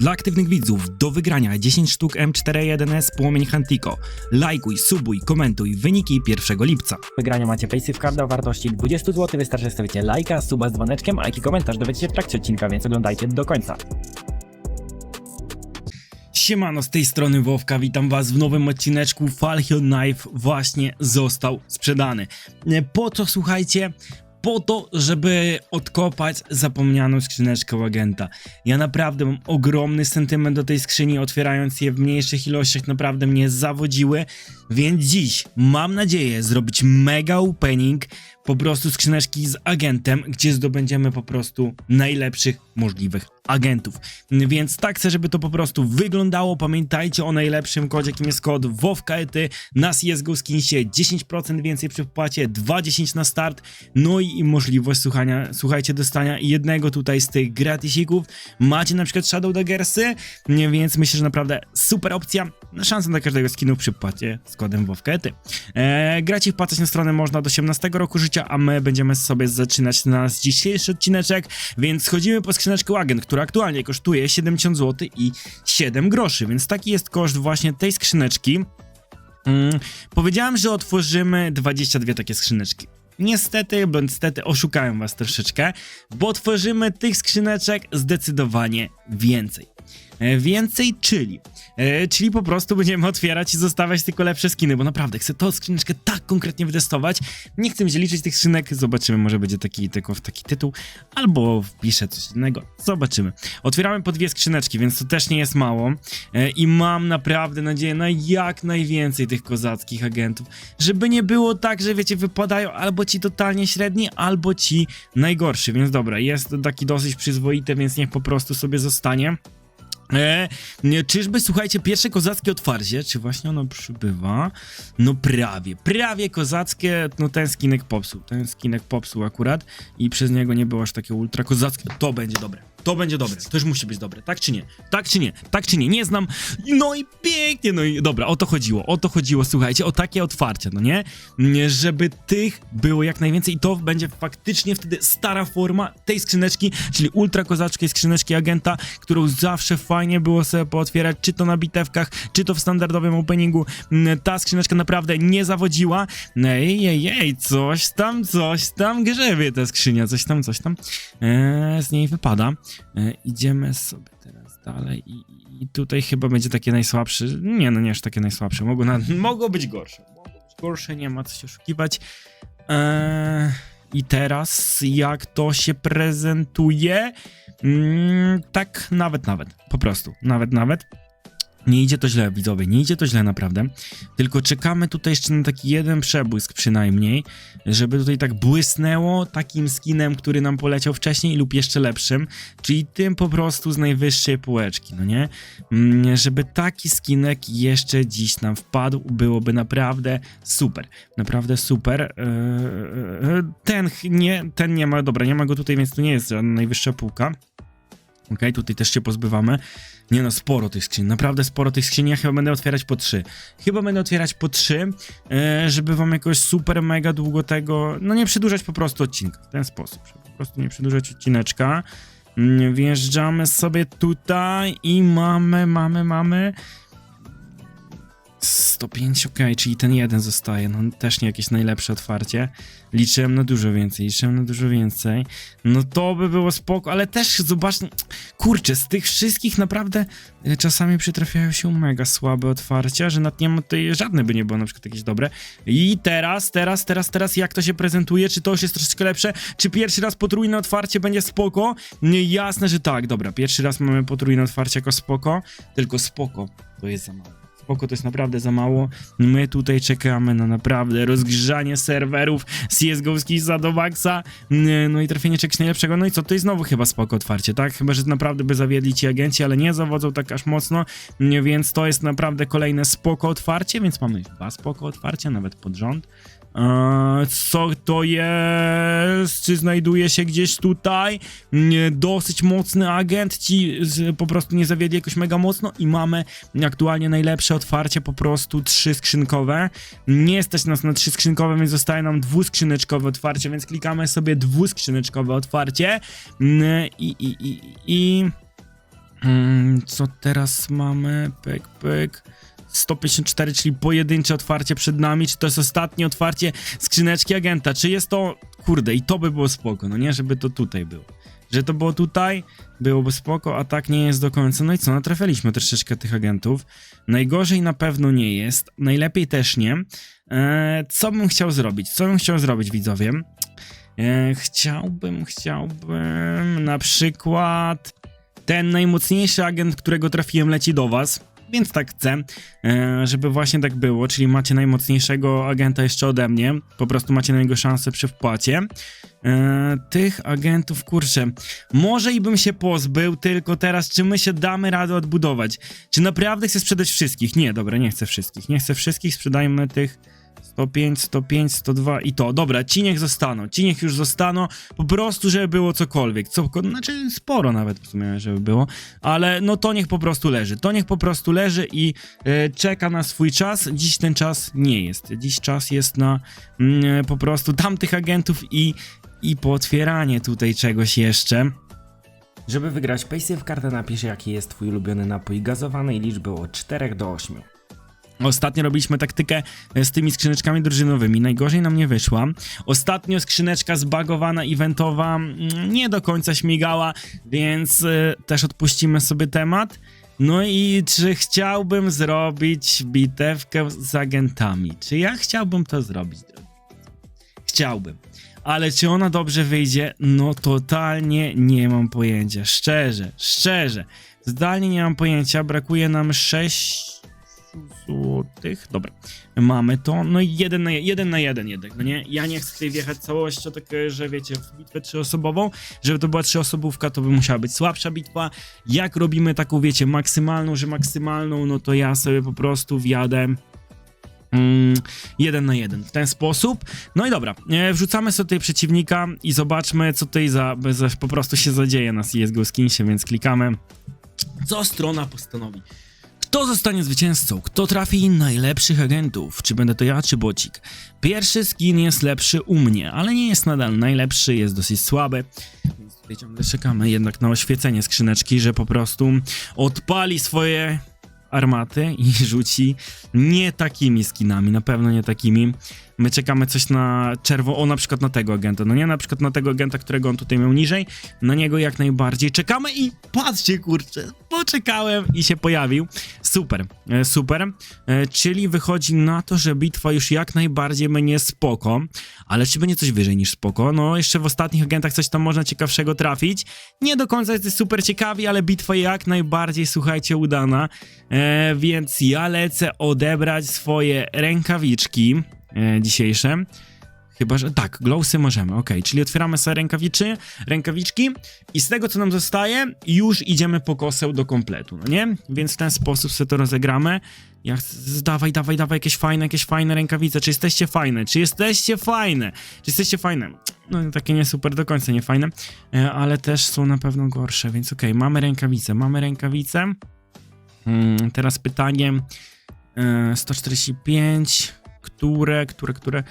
Dla aktywnych widzów do wygrania 10 sztuk M41S Płomień Hantiko. Lajkuj, subuj, komentuj wyniki 1 lipca. W wygraniu macie Paysafe Card o wartości 20 zł. Wystarczy, że stawicie lajka, suba z dzwoneczkiem, a jaki komentarz dowiecie się w trakcie odcinka, więc oglądajcie do końca. Siemano, z tej strony Wowka, witam was w nowym odcineczku Falchion Knife właśnie został sprzedany. E, Po co, słuchajcie? Po to, żeby odkopać zapomnianą skrzyneczkę u agenta. Ja naprawdę mam ogromny sentyment do tej skrzyni, otwierając je w mniejszych ilościach, naprawdę mnie zawodziły, więc dziś mam nadzieję zrobić mega opening, po prostu skrzyneczki z agentem, gdzie zdobędziemy po prostu najlepszych możliwych agentów. Więc tak chcę, żeby to po prostu wyglądało. Pamiętajcie o najlepszym kodzie, jakim jest kod WOWKETY na CSGO Skinsie 10% więcej przy wpłacie, 2,10 na start, no i możliwość słuchania, słuchajcie, dostania jednego tutaj z tych gratisików. Macie na przykład Shadow Daggersy, więc myślę, że naprawdę super opcja. Szansa na każdego skinu przy wpłacie z kodem WOWKETY. Eee, grać i wpłacać na stronę można do 18 roku życia, a my będziemy sobie zaczynać nasz dzisiejszy odcineczek, więc schodzimy po skrzyneczkę agent, która aktualnie kosztuje 70 zł i 7 groszy, więc taki jest koszt właśnie tej skrzyneczki. Mm, powiedziałem, że otworzymy 22 takie skrzyneczki. Niestety, bądź niestety oszukałem was troszeczkę, bo otworzymy tych skrzyneczek zdecydowanie więcej. E, Więcej, czyli, e, czyli po prostu będziemy otwierać i zostawiać tylko lepsze skiny, bo naprawdę chcę tą skrzyneczkę tak konkretnie wytestować. Nie chcę mi się liczyć tych skrzynek, zobaczymy, może będzie taki, tylko taki tytuł, albo wpiszę coś innego, zobaczymy. Otwieramy po dwie skrzyneczki, więc to też nie jest mało. E, i mam naprawdę nadzieję na jak najwięcej tych kozackich agentów, żeby nie było tak, że wiecie, wypadają albo ci totalnie średni, albo ci najgorszy, więc dobra, jest taki dosyć przyzwoity, więc niech po prostu sobie zostanie. E, czyżby, słuchajcie, pierwsze kozackie otwarcie, czy właśnie ono przybywa? No prawie, prawie kozackie, no ten skinek popsuł, ten skinek popsuł akurat i przez niego nie było aż takie ultra kozackie, to będzie dobre. To będzie dobre, to już musi być dobre, tak czy nie? Tak czy nie? Tak czy nie? Nie znam. No i pięknie, no i dobra, o to chodziło, o to chodziło, słuchajcie, o takie otwarcia, no nie? Żeby tych było jak najwięcej i to będzie faktycznie wtedy stara forma tej skrzyneczki, czyli ultra kozaczskiej skrzyneczki agenta, którą zawsze fajnie było sobie pootwierać, czy to na bitewkach, czy to w standardowym openingu. Mm, Ta skrzyneczka naprawdę nie zawodziła. Ej, ej, ej, coś tam, coś tam grzebie ta skrzynia, coś tam, coś tam e, z niej wypada. E, idziemy sobie teraz dalej i, i tutaj chyba będzie takie najsłabsze. Nie, no nie aż takie najsłabsze. Mogło, na, mogło być gorsze. Mogło być gorsze, nie ma co się oszukiwać. Eee, I teraz jak to się prezentuje? Mm, tak, nawet, nawet. Po prostu. Nawet, nawet. Nie idzie to źle, widzowie, nie idzie to źle naprawdę. Tylko czekamy tutaj jeszcze na taki jeden przebłysk przynajmniej, żeby tutaj tak błysnęło takim skinem, który nam poleciał wcześniej lub jeszcze lepszym, czyli tym po prostu z najwyższej półeczki, no nie? Mm, Żeby taki skinek jeszcze dziś nam wpadł, byłoby naprawdę super. Naprawdę super. Eee, Ten nie, ten nie ma, dobra, nie ma go tutaj, więc to nie jest najwyższa półka. Okej, tutaj też się pozbywamy. Nie no, sporo tych skrzyń, naprawdę sporo tych skrzyń. Ja chyba będę otwierać po trzy. Chyba będę otwierać po trzy, e, żeby wam jakoś super, mega długo tego, no nie przedłużać po prostu odcinka w ten sposób, po prostu nie przedłużać odcineczka. Mm, Wjeżdżamy sobie tutaj i mamy, mamy, mamy 105, ok, czyli ten jeden zostaje, no też nie jakieś najlepsze otwarcie. Liczyłem na dużo więcej, liczyłem na dużo więcej. No to by było spoko, ale też zobacz, kurczę, z tych wszystkich naprawdę y, czasami przytrafiają się mega słabe otwarcia, że nad nie ma tutaj żadne by nie było na przykład jakieś dobre. I teraz, teraz, teraz, teraz jak to się prezentuje? Czy to już jest troszeczkę lepsze? Czy pierwszy raz potrójne otwarcie będzie spoko? Nie, jasne, że tak, dobra, pierwszy raz mamy potrójne otwarcie jako spoko, tylko spoko to jest za mało. Spoko to jest naprawdę za mało. My tutaj czekamy na naprawdę rozgrzanie serwerów CSGO za do maksa. Mm, No i trafienie czegoś najlepszego. No i co, jest znowu chyba spoko otwarcie, tak? Chyba, że naprawdę by zawiedli ci agenci, ale nie zawodzą tak aż mocno, więc to jest naprawdę kolejne spoko otwarcie, więc mamy dwa spoko otwarcia, nawet pod rząd. Eee, Co to jest? Czy znajduje się gdzieś tutaj? Dosyć mocny agent. Ci po prostu nie zawiedli jakoś mega mocno i mamy aktualnie najlepsze otwarcie, po prostu trzy skrzynkowe. Nie stać nas na trzy skrzynkowe, więc zostaje nam dwuskrzyneczkowe otwarcie, więc klikamy sobie dwuskrzyneczkowe otwarcie Mm, i, i, i, i Mm, co teraz mamy? Pyk, pyk. 154, czyli pojedyncze otwarcie przed nami. Czy to jest ostatnie otwarcie skrzyneczki agenta? Czy jest to. Kurde, i to by było spoko, no nie? Żeby to tutaj było. Że to było tutaj, byłoby spoko, a tak nie jest do końca. No i co? Natrafialiśmy troszeczkę tych agentów. Najgorzej na pewno nie jest. Najlepiej też nie. Eee, co bym chciał zrobić? Co bym chciał zrobić, widzowie? Eee, chciałbym, chciałbym na przykład ten najmocniejszy agent, którego trafiłem, leci do was. Więc tak chcę, e, żeby właśnie tak było, czyli macie najmocniejszego agenta jeszcze ode mnie, po prostu macie na niego szansę przy wpłacie. E, tych agentów, kurczę, może i bym się pozbył, tylko teraz czy my się damy radę odbudować? Czy naprawdę chcę sprzedać wszystkich? Nie, dobra, nie chcę wszystkich, nie chcę wszystkich, sprzedajmy tych 105, 105, 102 i to. Dobra, ci niech zostaną, ci niech już zostaną, po prostu, żeby było cokolwiek, co, znaczy sporo nawet w sumie, żeby było, ale no to niech po prostu leży, to niech po prostu leży i e, czeka na swój czas, dziś ten czas nie jest, dziś czas jest na mm, po prostu tamtych agentów i, i pootwieranie tutaj czegoś jeszcze. Żeby wygrać w kartę napisz jaki jest twój ulubiony napój gazowany i liczby od 4 do 8. Ostatnio robiliśmy taktykę e, z tymi skrzyneczkami drużynowymi. Najgorzej nam nie wyszła. Ostatnio skrzyneczka zbagowana, eventowa, mm, nie do końca śmigała, więc e, też odpuścimy sobie temat. No i czy chciałbym zrobić bitewkę z agentami? Czy ja chciałbym to zrobić? Chciałbym. Ale czy ona dobrze wyjdzie? No totalnie nie mam pojęcia. Szczerze, szczerze. Zdalnie nie mam pojęcia. Brakuje nam 6 złotych. Dobra, mamy to. No i jeden na jeden, na jeden jednak, no nie? Ja nie chcę tutaj wjechać całością, tak że wiecie, w bitwę trzyosobową. Żeby to była trzyosobówka, to by musiała być słabsza bitwa. Jak robimy taką, wiecie, maksymalną, że maksymalną, no to ja sobie po prostu wjadę Mm, jeden na jeden w ten sposób. No i dobra, e, wrzucamy sobie tutaj przeciwnika i zobaczmy, co tutaj za, za po prostu się zadzieje na CSGO Skinsie, więc klikamy. Co strona postanowi? Kto zostanie zwycięzcą? Kto trafi najlepszych agentów? Czy będę to ja, czy bocik? Pierwszy skin jest lepszy u mnie, ale nie jest nadal najlepszy, jest dosyć słaby. Więc tutaj ciągle czekamy jednak na oświecenie skrzyneczki, że po prostu odpali swoje armaty i rzuci nie takimi skinami, na pewno nie takimi. My czekamy coś na czerwo, o na przykład na tego agenta, no nie na przykład na tego agenta, którego on tutaj miał niżej, na niego jak najbardziej czekamy i patrzcie kurczę, poczekałem i się pojawił. Super, e, super, e, czyli wychodzi na to, że bitwa już jak najbardziej będzie spoko, ale czy będzie coś wyżej niż spoko? No jeszcze w ostatnich agentach coś tam można ciekawszego trafić, nie do końca jest super ciekawi, ale bitwa jak najbardziej, słuchajcie, udana, e, więc ja lecę odebrać swoje rękawiczki, dzisiejsze. Chyba, że tak, glowsy możemy, ok, czyli otwieramy sobie rękawiczy, rękawiczki i z tego co nam zostaje, już idziemy po koseł do kompletu, no nie? Więc w ten sposób sobie to rozegramy. Ja dawaj, dawaj, dawaj, jakieś fajne, jakieś fajne rękawice, czy jesteście fajne, czy jesteście fajne, czy jesteście fajne? No takie nie super do końca nie fajne, e, ale też są na pewno gorsze, więc ok, mamy rękawice, mamy rękawice. Hmm, teraz pytanie, e, 145, które, które, które,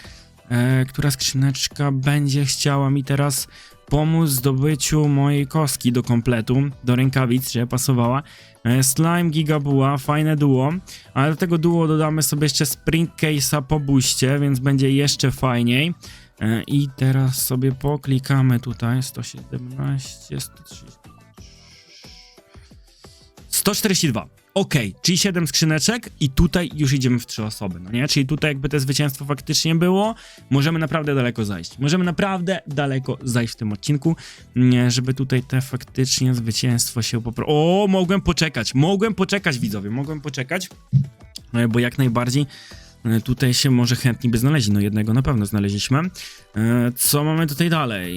e, która skrzyneczka będzie chciała mi teraz pomóc w zdobyciu mojej kostki do kompletu, do rękawic, żeby pasowała. E, Slime, Gigabuła, fajne duo, ale do tego duo dodamy sobie jeszcze Sprint Case'a po buście, więc będzie jeszcze fajniej. E, I teraz sobie poklikamy tutaj 117, 130. 142. Ok, czyli 7 skrzyneczek i tutaj już idziemy w trzy osoby, no nie? Czyli tutaj jakby to zwycięstwo faktycznie było, możemy naprawdę daleko zajść. Możemy naprawdę daleko zajść w tym odcinku, żeby tutaj te faktycznie zwycięstwo się popro... O, mogłem poczekać, mogłem poczekać widzowie, mogłem poczekać, e, bo jak najbardziej tutaj się może chętni by znaleźli, no jednego na pewno znaleźliśmy. E, Co mamy tutaj dalej?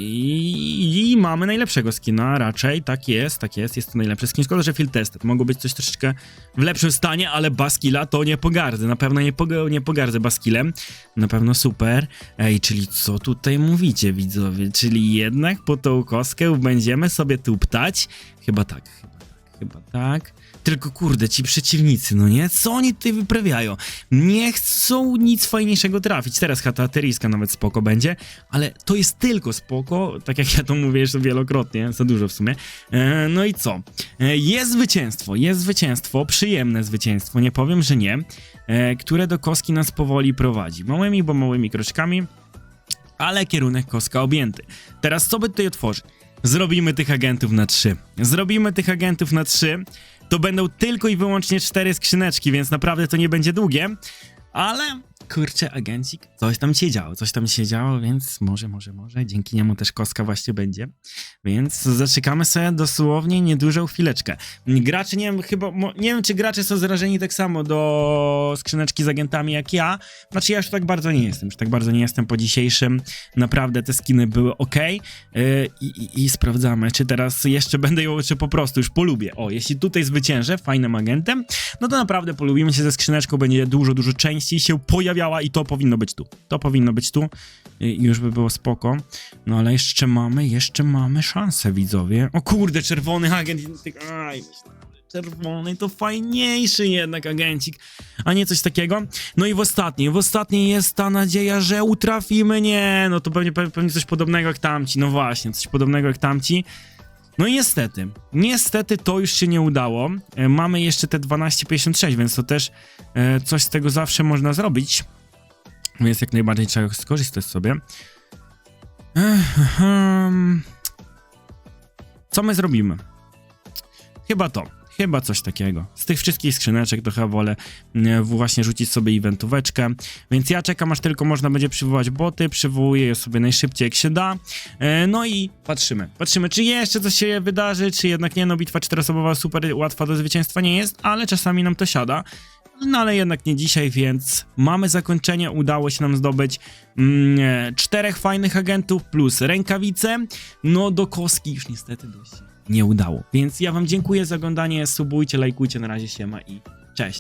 I, mamy najlepszego skina, raczej, tak jest, tak jest, jest to najlepszy skin. Szkoda, że field tested, mogło być coś troszeczkę w lepszym stanie, ale Baskila to nie pogardzę, na pewno nie, pog- nie pogardzę Baskilem, na pewno super. Ej, czyli co tutaj mówicie widzowie, czyli jednak po tą kostkę będziemy sobie tuptać? Chyba tak, chyba tak, Chyba tak. Tylko kurde, ci przeciwnicy, no nie? Co oni tutaj wyprawiają? Nie chcą nic fajniejszego trafić. Teraz chata ateryjska nawet spoko będzie, ale to jest tylko spoko, tak jak ja to mówię jeszcze wielokrotnie, za dużo w sumie. E, no i co? E, jest zwycięstwo, jest zwycięstwo, przyjemne zwycięstwo, nie powiem, że nie, e, które do koski nas powoli prowadzi. Małymi, bo małymi kroczkami, ale kierunek koska objęty. Teraz co by tutaj otworzyć? Zrobimy tych agentów na trzy. Zrobimy tych agentów na trzy. To będą tylko i wyłącznie cztery skrzyneczki, więc naprawdę to nie będzie długie. Ale kurczę, agencik, coś tam się działo, coś tam się działo, więc może, może, może, dzięki niemu też koska właśnie będzie. Więc zaczekamy sobie dosłownie niedużą chwileczkę. Gracze, nie wiem, chyba, nie wiem, czy gracze są zarażeni tak samo do skrzyneczki z agentami jak ja. Znaczy, ja już tak bardzo nie jestem, już tak bardzo nie jestem po dzisiejszym. Naprawdę te skiny były ok. i, i, I sprawdzamy, czy teraz jeszcze będę ją, czy po prostu już polubię. O, jeśli tutaj zwyciężę fajnym agentem, no to naprawdę polubimy się ze skrzyneczką, będzie dużo, dużo częściej się pojawiała i to powinno być tu. To powinno być tu i już by było spoko. No ale jeszcze mamy, jeszcze mamy szansę, widzowie. O kurde, czerwony agent. Aj, czerwony to fajniejszy jednak agencik, a nie coś takiego. No i w ostatniej, w ostatniej jest ta nadzieja, że utrafimy. Nie, no to pewnie, pewnie coś podobnego jak tamci. No właśnie, coś podobnego jak tamci. No i niestety, niestety to już się nie udało. E, mamy jeszcze te 12,56, więc to też e, coś z tego zawsze można zrobić. Więc jak najbardziej trzeba skorzystać sobie. Ehem. Co my zrobimy? Chyba to. Chyba coś takiego. Z tych wszystkich skrzyneczek chyba wolę e, właśnie rzucić sobie eventóweczkę. Więc ja czekam, aż tylko można będzie przywołać boty. Przywołuję je sobie najszybciej jak się da. E, No i patrzymy. Patrzymy, czy jeszcze coś się wydarzy, czy jednak nie. No bitwa czteroosobowa super łatwa do zwycięstwa nie jest, ale czasami nam to siada. No ale jednak nie dzisiaj, więc mamy zakończenie. Udało się nam zdobyć mm, e, czterech fajnych agentów plus rękawice. No do koski już niestety dość nie udało. Więc ja wam dziękuję za oglądanie. Subujcie, lajkujcie. Na razie siema i cześć.